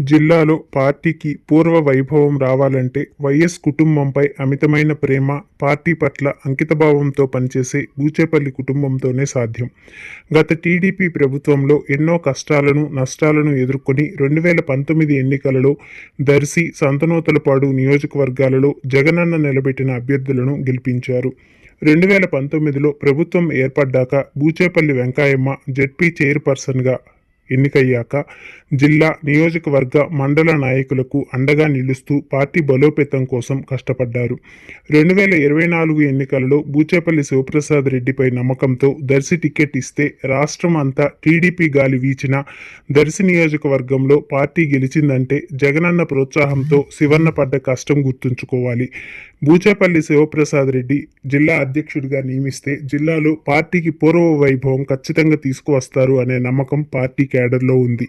జిల్లాలో పార్టీకి పూర్వ వైభవం రావాలంటే వైఎస్ కుటుంబంపై అమితమైన ప్రేమ పార్టీ పట్ల అంకితభావంతో పనిచేసే బూచేపల్లి కుటుంబంతోనే సాధ్యం. గత టీడీపీ ప్రభుత్వంలో ఎన్నో కష్టాలను నష్టాలను ఎదుర్కొని రెండు వేల పంతొమ్మిది ఎన్నికలలో దర్శి సంతనూతలపాడు నియోజకవర్గాలలో జగనన్న నిలబెట్టిన అభ్యర్థులను గెలిపించారు. రెండు వేల పంతొమ్మిదిలో ప్రభుత్వం ఏర్పడ్డాక బూచేపల్లి వెంకాయమ్మ జెడ్పీ చైర్పర్సన్గా ఎన్నికయ్యాక జిల్లా నియోజకవర్గ మండల నాయకులకు అండగా నిలుస్తూ పార్టీ బలోపేతం కోసం కష్టపడ్డారు. రెండు వేల ఇరవై నాలుగు ఎన్నికలలో బూచేపల్లి శివప్రసాద్ రెడ్డిపై నమ్మకంతో దర్శి టికెట్ ఇస్తే రాష్ట్రం అంతా టీడీపీ గాలి వీచిన దర్శి నియోజకవర్గంలో పార్టీ గెలిచిందంటే జగనన్న ప్రోత్సాహంతో శివన్న పడ్డ కష్టం గుర్తుంచుకోవాలి. బూచేపల్లి శివప్రసాద్ రెడ్డి జిల్లా అధ్యక్షుడిగా నియమిస్తే జిల్లాలో పార్టీకి పూర్వ వైభవం ఖచ్చితంగా తీసుకువస్తారు అనే నమ్మకం పార్టీ కేడర్లో ఉంది.